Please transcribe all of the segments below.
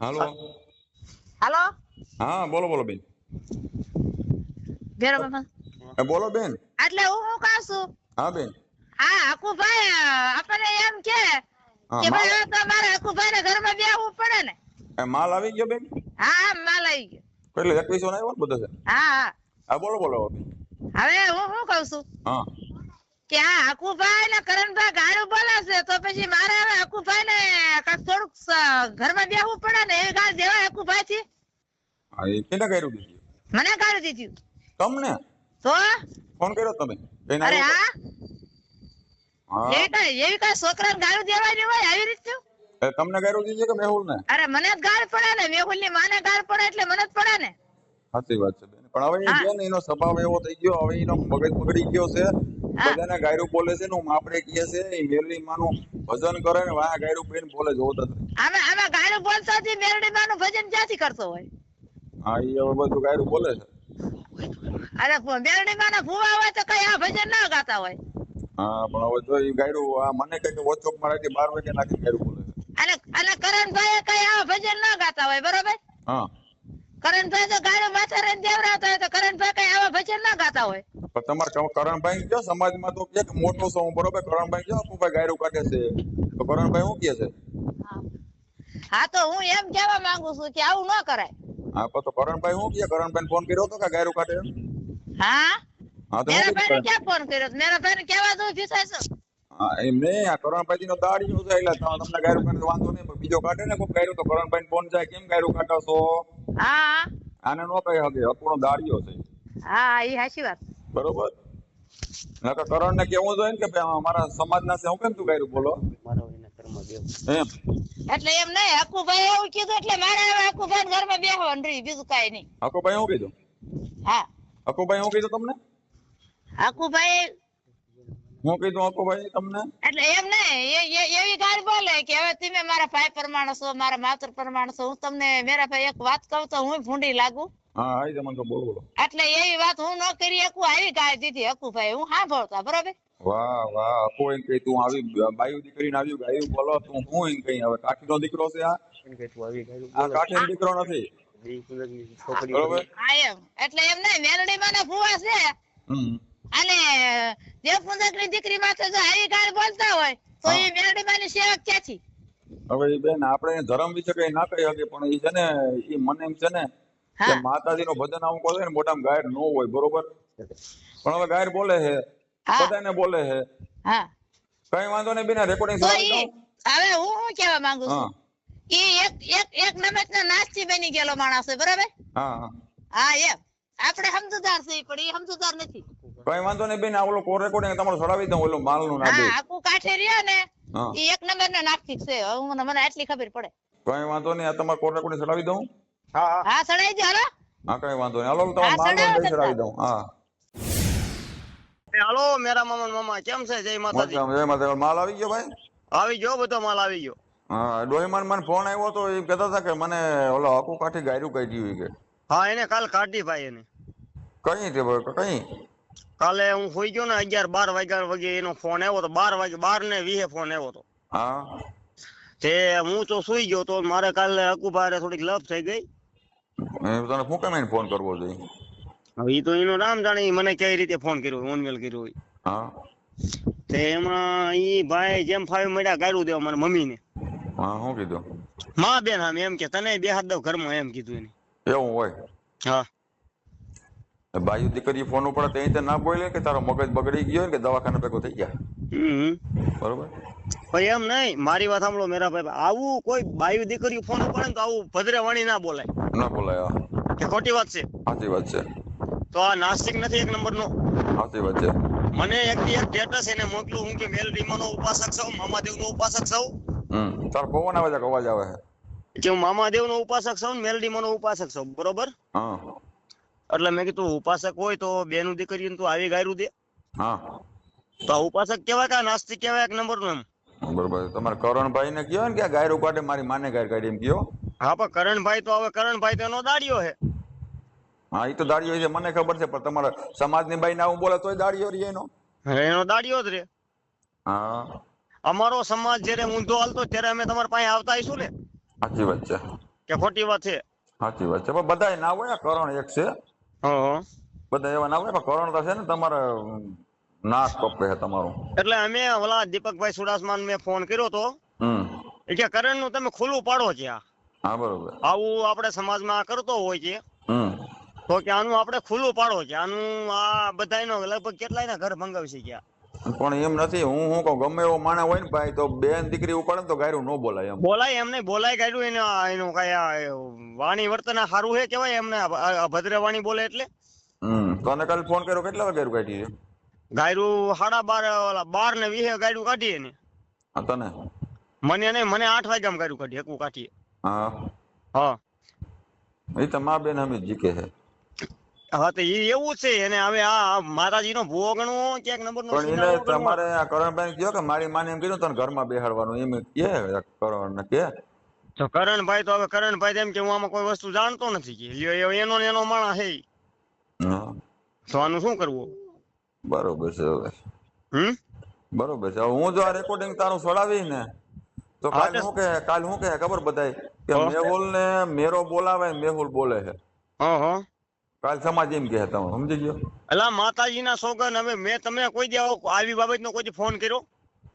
હાલો. હાલો? હા બોલો બોલો બેન. ઘેરો બાપા. બોલો બેન. એટલે હું હું કહું છું? હા બેન. હા હકુભાઈ આપણે એમ કે હા, કે ભાઈ હવે તમારે હકુભાઈ ને ઘરમાં બેહવું પડે ને. એ માલ આવી ગયો બેન? હા હા માલ આવી ગયો. એટલે એકવીસો ના આવ્યો ને બધો છે? હા હા. હા બોલો બોલો હવે હું શું કહું છું? હા. આ હકુભાઈ ને કરણભાઈ ગાળું બોલે છે તો પછી મારે હવે હકુભાઈ ને થોડુંક ઘરમાં બેહવું પડે ને એ ગાળ દેવાય હકુભાઈ થી? કેને કર્યું દીધું? મને ગાળું દીધું. તમને? તો? ફોન કર્યો તમે? અરે હા? એવી કઈ છોકરા કઈ ગાળું દેવાની હોય આવી તમને કર્યું દીધી કે મેહુલ ને અરે મને જ ગાળ પડે ને મેહુલની માને ગાળ પડે એટલે મને જ પડે ને. સાચી વાત છે બેન. પણ હવે એ હા. છે ને એનો સ્વભાવ એવો થઈ ગયો હવે એનો મગજ બગડી ગયો છે. બધાને ગાયરું બોલે છે ને આપણે કહીએ છે એ મેરડી માનું ભજન કરે ને વાહ ગાયરું બેન બોલે જોવો તો ખરી. આમાં આમાં ગાળું બોલતો હતી મેરડી માનું ભજન ક્યાંથી કરતો હોય? હા એ હવે બધું ગાયરું બોલે છે. અરે મેરડી માના ભૂવા હોય તો કઈ આ ભજન ના ગાતા હોય? હા પણ હવે જો એ ગાયરું આ મને કઈ વોચોકમાં રાખી બાર વાગે નાખી ગાયરું બોલે છે. અને અને કરણભાઈ કઈ આ ભજન ના ગાતા હોય બરોબર? હા. કરણભાઈ તો ગાળું માથે રહીને દેવરાતા હોય તો કરણભાઈ કઈ આવા ભજન ના ગાતા હોય? પણ તમારે કરણભાઈ જો સમાજમાં તો એક મોટો છો હું બરોબર? કરણભાઈ કયો અપુભાઈ ગાયરું કાઢે છે. તો કરણભાઈ શું કહે છે? હા. તો હું એમ કહેવા માંગુ છું કે આવું ન કરાય. હા પણ તો કરણભાઈ શું કહે? કરણભાઈ ફોન કર્યો હતો કે ગાયરું કાઢે? હા? હા તો મેરા શું ભાઈ ક્યાં ફોન કર્યો? મેરા ભાઈ કહેવા દો ફીસાય છે. હા એમ નહીં આ કરણભાઈ નો દાડી છે. એટલે તમને ગાયરું કાઢે વાંધો નહીં બીજો કાઢે ને કોઈ ગાયરું તો કરણભાઈ ફોન જાય. કેમ ગાયરું કાઢો છો? હા. આને નો કહી શકે અપૂર્ણ દાડિયો છે. હા એ હાચી વાત. બરોબર? નકર કરણ ને કેવું જોઈએ ને કે અમારા સમાજના છે હું કેમ તું કર્યું બોલો? એટલે એમ નહીં હકુભાઈ એવું કીધું એટલે મારે હવે હકુભાઈ ઘરમાં બેહવાનું રહી બીજું કઈ નહીં. હકુભાઈ શું કીધું? હા. હકુભાઈ શું કીધું તમને? હકુભાઈ હું કીધું હકુભાઈ તમને? એટલે એમ નહીં એવી હવે તમે મારા ભાઈ પ્રમાણે છો મારા માતર પ્રમાણે છો હું તમને મેરા ભાઈ એક વાત કહું તો હું ભૂંડી લાગુ. હા આવી તમને તો બોલો બોલો. એટલે એવી વાત હું ન કરી શકું આવી ગાય દીધી હકુભાઈ હું સાંભળતા બરોબર? વાહ વાહ હકુ એમ કઈ તું આવી બાયુ દીકરીને આવ્યું ગાયું બોલો તું હું એમ કઈ હવે કાઠીનો દીકરો છે આ? આ કાઠીનો દીકરો નથી. બરોબર? એટલે એમ નહીં મેરડી માં ફુવા છે. હમ. અને દેવપુંજકની દીકરી માથે જો આવી ગાળ બોલતા હોય તો એ મેરડી માં ની સેવક ક્યાંથી? હવે બેન આપણે ધર્મ વિશે કઈ ના કહી શકીએ પણ એ છે ને એ મને એમ છે ને કે માતાજી નું ભજન આવું બોલે ને મોટામાં ગાયર ન હોય બરોબર? પણ હવે ગાયર બોલે છે બધાને બોલે છે. કઈ વાંધો નહીં બેન રેકોર્ડિંગ હવે હું શું કહેવા માંગુ છું? એ એક એક એક નમત ના નાસ્તી બની ગયેલો માણસ છે બરાબર? હા હા. એમ. આપણે સમજદાર છે પણ એ સમજદાર નથી. કઈ વાંધો નહીં બેન આ ઓલો કોર રેકોર્ડિંગ તમારો ચડાવી દઉં ઓલો માલનું ના દે હા આખું કાઠે રહ્યા ને એ એક નંબર ના નાસ્તિક છે હું મને મને આટલી ખબર પડે. કઈ વાંધો નહીં આ તમારો કોર રેકોર્ડિંગ ચડાવી દઉં? હા સડાઈ દે હાલો. હા કઈ વાંધો નહીં. હાલો તમારો હા, માલનું ચડાવો ચડાવી દઉં. હા. હાલો મેરા મામા મામા કેમ છે? જય માતાજી. જય માતા માલ આવી ગયો ભાઈ? આવી ગયો બધો માલ આવી ગયો. હા ડોહીમાન મને ફોન આવ્યો તો એ કહેતા હતા કે મને ઓલો હકુ કાઠી ગાયરું કાઢી કે હા એને કાલ કાઢી ભાઈ એને. કઈ રીતે કઈ? કાલે હું સુઈ ગયો ને અગિયાર બાર વાગ્યા વાગે એનો ફોન આવ્યો તો બાર વાગે બાર ને વીહે ફોન આવ્યો તો. હા. તે હું તો સુઈ ગયો તો મારે કાલે અકુભારે થોડીક લપ થઈ ગઈ. એ તને શું કામ એને ફોન કરવો જોઈએ હવે ઈ તો એનું નામ જાણે મને કઈ રીતે ફોન કર્યો ઓનમેલ કર્યો હોય. હા. તે એમાં ઈ ભાઈ જેમ ફાવી મળ્યા ગાળું દેવા મારા મમ્મીને. હા શું કીધું? માં બેન આમ એમ કે તને બે હાથ દઉં ઘરમાં એમ કીધું એને. એવું હોય? હા. એ બાયુ દીકરી ફોન ઉપર તે રીતે ના બોલે કે તારો મગજ બગડી ગયો કે દવાખાને ભેગો થઈ ગયા. બરોબર? ભાઈ એમ નહીં મારી વાત સાંભળો મેરા ભાઈ આવું કોઈ બાયુ દીકરી ફોન ઉપાડે તો આવું ભદ્રે વાણી ના બોલાય ના બોલાય કે ખોટી વાત છે. સાચી વાત છે. તો આ નાસ્તિક નથી એક નંબર નો સાચી વાત છે. મને એક એક સ્ટેટસ એને મોકલું હું કે મેલ રીમા નો ઉપાસક છું મામાદેવ નો ઉપાસક છું. હમ. તાર પવન આવે છે અવાજ આવે? છે કે હું મામાદેવ નો ઉપાસક છું મેલ રીમા નો ઉપાસક છું બરોબર? હા. એટલે મેં કીધું ઉપાસક હોય તો બેનું દીકરીને તું આવી ગાયરું દે. હા. તો આ ઉપાસક કેવાય કે નાસ્તિક કેવાય એક નંબરનું એમ. બરોબર. તમારે કરણભાઈ ને કયો ને કે ગાયરું કાઢે મારી માને ગાયર કાઢી એમ કયો? હા પણ કરણભાઈ તો હવે કરણભાઈ તો એનો દાડિયો છે. હા એ તો દાડીઓ છે મને ખબર છે પણ તમારા સમાજની બાઈ ના હું બોલે તોય દાડીઓ રે એનો. એનો દાડિયો જ રે હા. અમારો સમાજ જયારે ઊંધો હાલતો ત્યારે અમે તમારા પાસે આવતા આવીશું ને. સાચી વાત છે. કે ખોટી વાત છે. સાચી વાત છે. પણ બધાય ના હોય કરણ એક છે. બધા એવા ના પણ કરણ તો છે ને તમારે નાક કપે છે તમારું. એટલે અમે ઓલા દીપકભાઈ સુડાસમાન મેં ફોન કર્યો તો. એટલે કરણનું તમે ખુલ્લું પાડો છે આ. હા બરોબર. આવું આપણે સમાજમાં કરતો હોય છે. તો કે આનું આપણે ખુલ્લું પાડો છે. આનું આ બધાયનો લગભગ કેટલાય ઘર ભંગાવી કે આ. પણ એમ નથી હું હું કહું ગમે એવો માણસ હોય ને ભાઈ તો બેન દીકરી ઉપાડે ને તો ગાયરું ન બોલાય એમ. બોલાય એમ નહીં બોલાય કાઢ્યું એને એનું કઈ વાણી વર્તન સારું હે કેવાય એમને અભદ્ર વાણી બોલે એટલે? હમ તને કાલ ફોન કર્યો કેટલા વાગે કાઢી છે ગાયરું સાડા બાર ઓલા બાર ને વીસે ગાયરું કાઢીએ ને. તને? મને નહીં મને આઠ વાગ્યા ગાયરું કાઢીએ એકું કાઢીએ. હા. હા. એ તો મા બેન અમે જીકે છે. હા તો એ એવું છે એને હવે આ માતાજીનો ભૂવો ગણવો ક્યાંક નંબર નો પણ એને તમારે આ કરણભાઈ કયો કે મારી માને એમ કીધું તને ઘરમાં બેહાડવાનું. એમ કે કરણ કે. તો કરણભાઈ તો હવે કરણભાઈ એમ કે હું આમાં કોઈ વસ્તુ જાણતો નથી કે લ્યો એનો ને એનો માણસ હે. તો આનું શું કરવું બરોબર છે હવે. હમ? બરોબર છે. હું જો આ રેકોર્ડિંગ તારું છોડાવી ને તો કાલ શું કે કાલ શું કે ખબર બધાય? કે મેહુલ ને મેરો બોલાવે મેહુલ બોલે છે. હા હા. કાલ સમાજ એમ કહે તમે સમજી ગયો? અલા માતાજીના સોગન હવે મેં તમને કોઈ દી આવો- બાબતનો કોઈ ફોન કર્યો?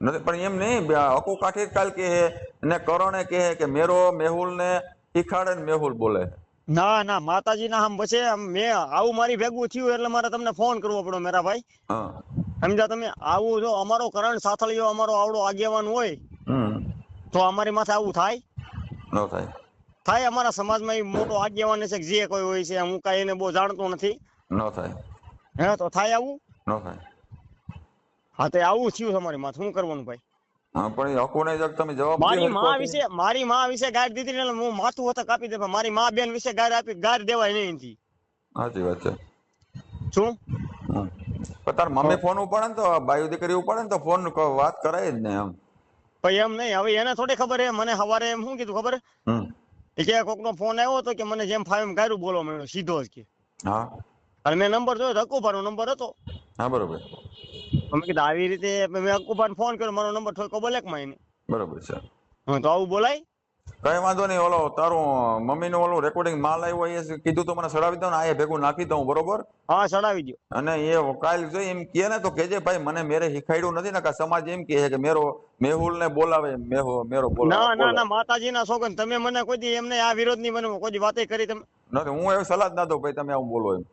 નથી પણ એમ નહીં બે કાઠી કાલ કે હે ને કરણે કહે કે મેરો મેહુલ ને શીખાડે ને મેહુલ બોલે. ના ના માતાજીના આમ પછી મેં આવું મારી ભેગું થયું એટલે મારે તમને ફોન કરવો પડ્યો મેરા ભાઈ. સમજા તમે? આવું જો અમારો કરણ સાથળીઓ અમારો આવડો આગેવાન હોય તો અમારી માથે આવું થાય? ન થાય. થાય અમારા સમાજમાં એ મોટો આગેવાન છે જે કોઈ હોય છે હું કાંઈ એને બહુ જાણતો નથી. ન થાય. હે તો થાય આવું? ન થાય. હા તો આવું થયું તમારી માથે. શું કરવાનું ભાઈ? હા પણ એ હકુ તમે જવાબ મારી માં વિશે મારી માં વિશે ગાડ દીધી ને હું માથું હોતા કાપી દે મારી માં બેન વિશે ગાડ આપી ગાડ દેવાય નહીં થી સાચી વાત છે. શું. તાર મમ્મી ફોન ઉપાડે ને તો બાયુ દીકરી ઉપાડે ને તો ફોન વાત કરાય જ ને એમ. ભાઈ એમ નહીં. હવે એને થોડી ખબર હે મને સવારે એમ શું કીધું ખબર? કે કોકનો ફોન આવ્યો હતો કે મને જેમ ફાવે એમ કર્યું બોલો માંડ્યો સીધો જ કે. હા. અને મેં નંબર જોયો તો અકુભાનો નંબર હતો. હા બરોબર. અમે મેં કીધું આવી રીતે મેં અકુભાને ફોન કર્યો મારો નંબર થોડો બ્લેકમાં બરોબર છે. હા તો આવું બોલાય. કઈ વાંધો નહીં ઓલો તારું મમ્મી નું ઓલું રેકોર્ડિંગ માલ આવ્યો એ કીધું તો મને સડાવી દઉં ને આ ભેગું નાખી દઉં બરોબર? હા સડાવી દો અને એ કાલ જોઈ એમ કે ને તો કેજે ભાઈ મને મેરે શીખાડ્યું નથી ને કે સમાજ એમ કહે છે કે મેરો મેહુલ ને બોલાવે મેહો મેરો ના બોલાવે. ના ના માતાજીના સોગન તમે મને કોઈ દી એમને આ વિરોધની મને કોઈ વાતે કરી તમે. નથી હું એવી સલાહ જ ના દઉં ભાઈ તમે આવું બોલો એમ.